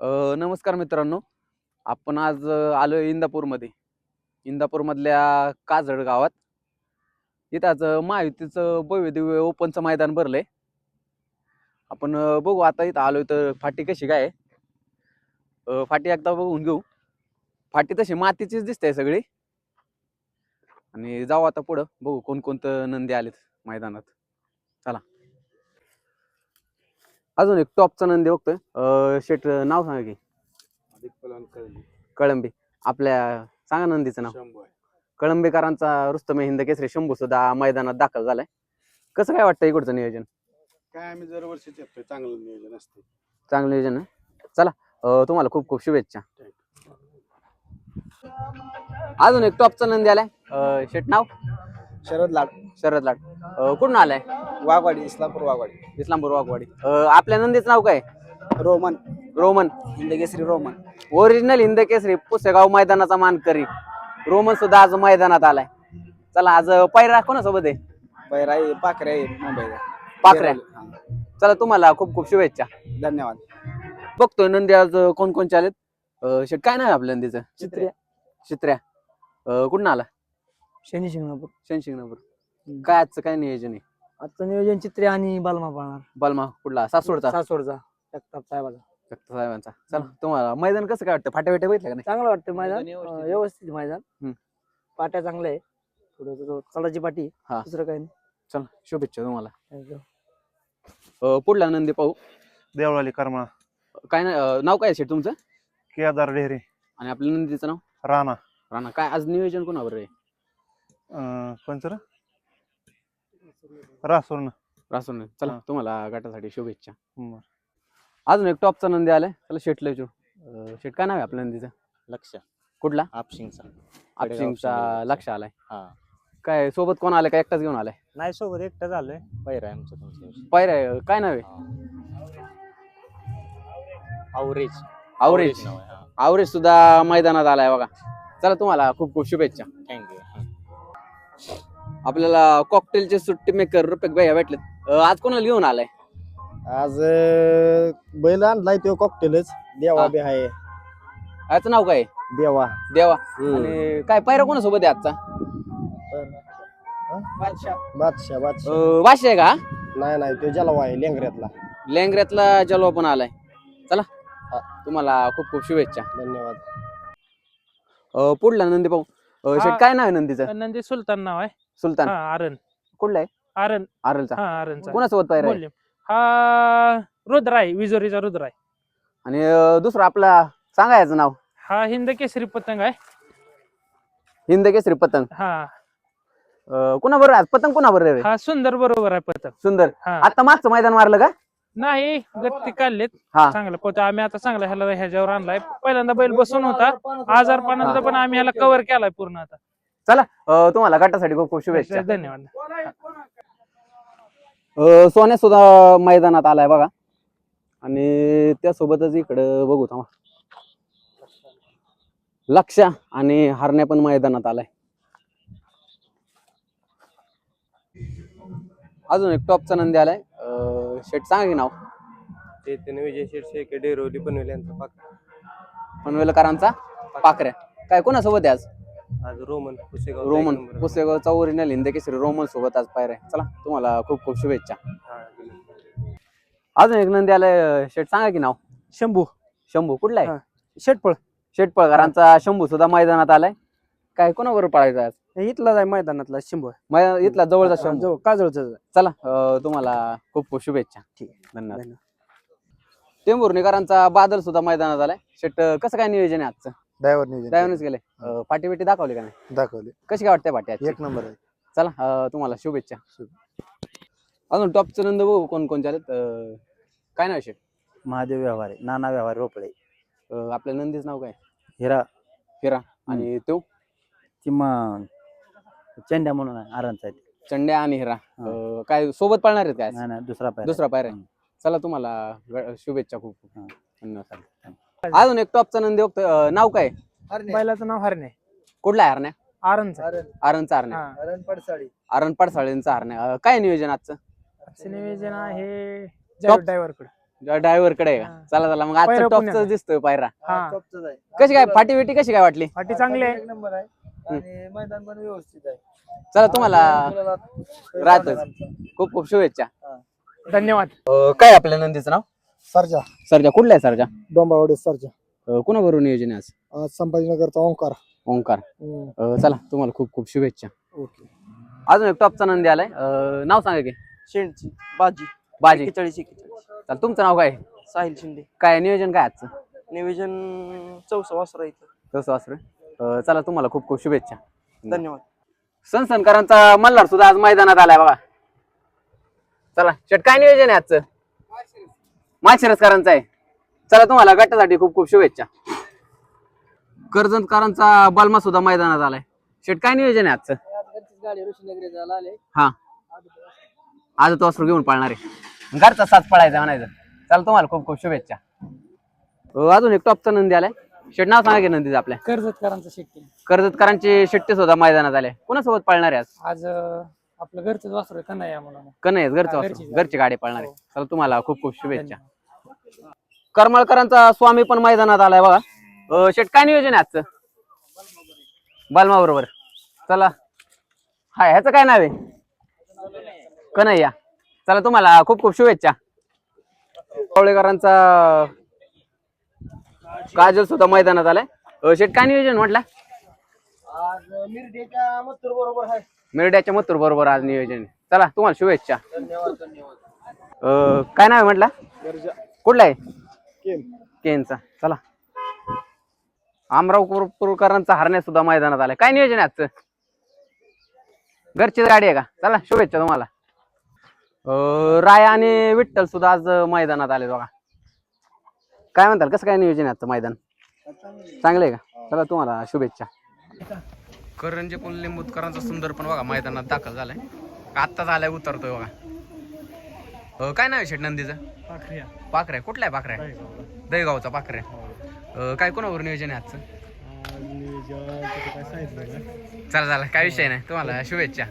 नमस्कार मित्रांनो. आपण आज आलो इंदापूरमध्ये. इंदापूरमधल्या काजळ गावात. इथं आज महायुतीचं भव्यदिव्य ओपनचं मैदान भरलंय. आपण बघू आता इथं आलो तर फाटी कशी काय फाटी एकदा बघून घेऊ. फाटी तशी मातीचीच दिसते सगळी. आणि जाऊ आता पुढं. बघू कोणकोणतं नंदी आलेत मैदानात. चला. अजून एक टॉपचा नंदी बघतोय. अ, शेट नाव सांगा की. अधिक कळंबी. आपल्या सांगा नंदीचं नाव. शंभू आहे. कळंबीकरांचा रुस्तमे हिंद केसरी शंभू सुद्धा मैदानात दाखल झालाय. कसं काय वाटतं इकडचं नियोजन? काय आम्ही दरवर्षीच येतोय चांगलं नियोजन असते चांगलं नियोजन आहे. चला अं, तुम्हाला खूप खूप शुभेच्छा. अजून एक टॉपचा नंदी आलाय. अं, शेट नाव? शरद लाड. शरद लाड. अं, कुठून आलाय? वाघवाडी इस्लामपूर वाघवाडी. इस्लामपूर वाघवाडी. अं, आपल्या नंदीचं नाव काय? Roman. Roman. Hindkesari Roman. Original Hind Kesari Pusegaon मैदानाचा मानकरी. रोमन सुद्धा आज मैदानात आलाय. चला आज पैरा कोणासोबत आहे? पैरा आहे पाखरे आहे मुंबईला. पाखऱ्या. हा. चला तुम्हाला खूप खूप शुभेच्छा. धन्यवाद. बघतोय नंदी आज कोण कोणचे आलेत? अं, शेट काय नाही आपल्या नंदीचं? चित्र्या. चित्र्या. अं, कुठून आला? शनी शिंगणापूर. शनशिंगणापूर काय आजचं काय नियोजन आहे? आजचं नियोजन चित्रे आणि बालमा पाळणार. बलमा कुठला? सासवडचा? सासवडचा. जगताप साहेबाचा. जगताप साहेबांचा. चला तुम्हाला मैदान कसं काय वाटतं? फाट्या फाट्या बघितलं का नाही? चांगलं वाटतं मैदान. मैदान व्यवस्थित अं, आहे. व्यवस्थित मैदान. हम्म. पाट्या चांगल्या आहे. थोडं चढाची पाटी. हा. दुसरं काही चला शुभेच्छा तुम्हाला. नाही अं, पुढला नंदी पाहू. देवळाली करमाळा. काय अं, नाव काय आहे शेट तुमचं? केदार डेहरे. आणि आपल्या नंदीचं नाव? राणा. राणा. काय आज नियोजन कोणावर आहे? अं, कोणचं रे? रासोर्ण रासून चला. तुम्हाला गटासाठी शुभेच्छा. अजून एक टॉपचा नंदी आलाय. चला शेटला विचारू शेट काय नाव आहे आपल्या नंदीचं? लक्ष. कुठला? आपशिंगचा. आपशिंगचा आपशिंग. लक्ष आलाय. हा. काय सोबत कोण आलाय का? एकटाच घेऊन आलाय? नाही सोबत एकटं झालंय पहिरा आहे आमचं तुमच्या पायऱ्या काय नाव आहे? आवरेज आवरेज आवरेज सुद्धा मैदानात आलाय बघा. चला तुम्हाला खूप खूप शुभेच्छा. थँक्यू आपल्याला कॉकटेलचे सुट्टी मेकर रुपेक भैया भेटलेत. अं, आज कोणाला घेऊन आलाय? आज अं, बैल आणलाय तो कॉकटेलच देवा हा. बी आहे याचं नाव काय? आहे? देवा. देवा. आणि काय पायरा कोणासोबत आहे आजचा? बादशाह बादशाह. अं, वाशी आहे का? नाही नाही तो जलवा आहे लेंगऱ्यातला. लेंगऱ्यातला जलवा पण आलाय. चला. तुम्हाला खूप खूप शुभेच्छा. धन्यवाद. अं, पुढला नंदी पाहू अं, शेट हा. काय नाव आहे नंदीचं? नंदी सुलतान नाव आहे. सुलतान. हा आरण कुठला आहे? आरण आरलचा. हा आरणचा कोणासोबत बोलले. हा रुद्र आहे विजोरीचा रुद्र आहे आणि अं, दुसरं आपला सांगा याचं नाव? हा हिंद केसरी पतंग आहे. हिंद केसरी पतंग. हा. अं, कुणाबरोबर आहे? आज पतंग कुणाबरोबर आहे हा सुंदर बरोबर आहे पतंग. सुंदर. हा. आता मागचं मैदान मारलं का? नाही गत्ती काढलेत. हा. चांगलं पोत आम्ही आता चांगला ह्याला ह्याच्यावर आणलाय. पहिल्यांदा बैल बसून होता. आजारपणाचा पण आम्ही ह्याला कव्हर केलाय पूर्ण आता. अं, तुम्हाला गटासाठी खूप खूप शुभेच्छा. धन्यवाद अं, सोन्या सुद्धा मैदानात आलाय बघा. आणि त्यासोबतच इकडं बघू थांबा. लक्ष आणि हरण्या पण मैदानात आलाय. अजून एक टॉपचा नंदी आलाय. अं, शेट सांगा की नाव. चैतन्य विजय शेरशे डेरोली पनवेल यांचा पाक पनवेलकरांचा पाकऱ्या. काय कोणासोबत आहे आज? आज रोमन पुसेगाव रोमन पुसेगावचा ओरिजिनल हिंद केसरी रोमन सोबत आज पायऱ्या चला तुम्हाला खूप खूप शुभेच्छा. अजून एक नंदी आलाय शेट सांगा की नाव? शंभू. शंभू कुठला आहे? हा. शेटपळ. शेटपळकरांचा शंभू सुद्धा मैदानात आलाय. काय कोणाबरोबर पळायचा आज? इथलाच आहे मैदानातला शंभू. मै- इथला जवळचा शंभू. जवळ काजळचं चला अं, तुम्हाला खूप खूप शुभेच्छा. ठीक धन्यवाद. धन्यवाद. टेंभुर्णीकरांचा बादल सुद्धा मैदानात आलाय. शेट कसं काय नियोजन आहे आजचं? ड्रायव्हर नियोजन गेले. पाठी बिटी दाखवली का नाही? दाखवले. कशी काय वाटते पाठी आजची? एक नंबर आहे. चला अं, तुम्हाला शुभेच्छा. अजून टॉपचे नंद बघू कोण कोणचे आलेत अं, काय नाव शेट महादेव व्यवहार आहे नाना व्यवहार रोपळे. अं, आपल्या नंदीच नाव काय? हिरा. आणि तो? ती मग चेंड्या म्हणून आहे आरांचा आहे. ते. चंड्या आणि हिरा. अं, काय सोबत पळणार आहेत काय नाही नाही दुसरा पाय दुसरा पायऱ्या हम्म. चला तुम्हाला ग- शुभेच्छा खूप खूप. हा. धन्यवाद. अजून एक टॉपचा नंदी बघतोय. अं, नाव काय? बैलाचं नाव हरणे कुठला आहे हरण्या? आरणचा. आरणचा हरण्या. हा. पडसाळी. आरण पडसाळेंचा हरण्या. अं, काय नियोजन आजचं? आजचं नियोजन आहे ड्रायव्हरकडे ड्रायव्हरकडे आहे का? हा. चला चला. मग आजचा टॉपच. दिसतोय पायरा. हा टॉपचंच आहे. कशी काय? फाटी बिटी कशी काय वाटली? फाटी चांगली आहे. एक नंबर आहे. आणि मैदान पण व्यवस्थित आहे. चला तुम्हाला मुलाला राहतच. खूप खूप शुभेच्छा. धन्यवाद. अं, काय आपल्या नंदीचं नाव? सरजा. सरजा कुठला आहे सरजा? डोंबावडे सरजा. अं, कुणाबरोबर नियोजन आहे आज? संभाजीनगरचा ओंकार. ओंकार. हम्म, अं, चला तुम्हाला खूप खूप शुभेच्छा. ओके. अजून एक टॉपचा नंदी आलाय. अं, नाव सांगा की. शेंडची बाजी. बाजी. एकेचाळीस चला तुमचं नाव काय? आहे? साहिल शिंदे. काय नियोजन काय आजचं? नियोजन चौसा वासरा इथं. तसं वासरू. चला तुम्हाला खूप खूप शुभेच्छा. धन्यवाद. सनसनकरांचा मल्हार सुद्धा आज मैदानात आलाय बघा. चला शेट काय नियोजन आहे आजचं? माळशिरसकरांचा आहे. चला तुम्हाला गटासाठी खूप खूप शुभेच्छा. कर्जतकरांचा बलमा सुद्धा मैदानात आलाय. शेट काय नियोजन आहे आजचं? हा. आज तो वासरू घेऊन पाळणार आहे. घरचा साथ पळायचा म्हणायचं. चला तुम्हाला खूप खूप शुभेच्छा. अजून एक टॉपचा नंदी आलाय. शेट नाव सांगा की नंदीचं आपल्या. कर्जतकरांचा शेट्टी. कर्जतकरांचे शिट्टे सुद्धा मैदानात आले. कोणासोबत पळणार आहे आज? आज आपलं घरचं वासरू कन्हैया म्हणून? कन्हैया घरचं हा, वासरू. घरची. घरची गाडी पळणार आहे. चला तुम्हाला खूप खूप शुभेच्छा. करमळकरांचा स्वामी पण मैदानात आलाय बघा. अं, शेट काय नियोजन आहे आजचं? बालमा बरोबर. चला. हाय ह्याचं काय नाव आहे? कन्हैया. चला तुम्हाला खूप खूप शुभेच्छा. कवळेकरांचा काजल सुद्धा मैदानात आलाय. अं, शेट काय नियोजन म्हटलं? आज मिरडेच्या मथुर बरोबर आहे. मिरड्याच्या मथुर बरोबर आज नियोजन. आहे. चला तुम्हाला शुभेच्छा. धन्यवाद धन्यवाद. अं, काय नाव आहे म्हटलं? गरजा कुठला आहे? केम केनचा. चला. आमराव पुरकरांचा हरण्या सुद्धा मैदानात आलाय. काय नियोजन आहे आजचं? घरची गाडी आहे का? चला शुभेच्छा तुम्हाला. अं, राया आणि विठ्ठल सुद्धा आज मैदानात आले बघा. काय म्हणताल कसं काय नियोजन आहे आजचं मैदान? चांगलं आहे का? चला तुम्हाला शुभेच्छा. करंजे लिंबूतकरांचा सुंदर पण बघा मैदानात दाखल झालाय. आत्ताच आलाय उतरतोय बघा. अं, काय नाव आहे शेट नंदीचं? पाखऱ्या. कुठला आहे पाखऱ्या? दहीगावचा. पाखऱ्या. अं, काय कोणावर नियोजन आहे आजचं? चला चला. काय विषय नाही. तुम्हाला शुभेच्छा.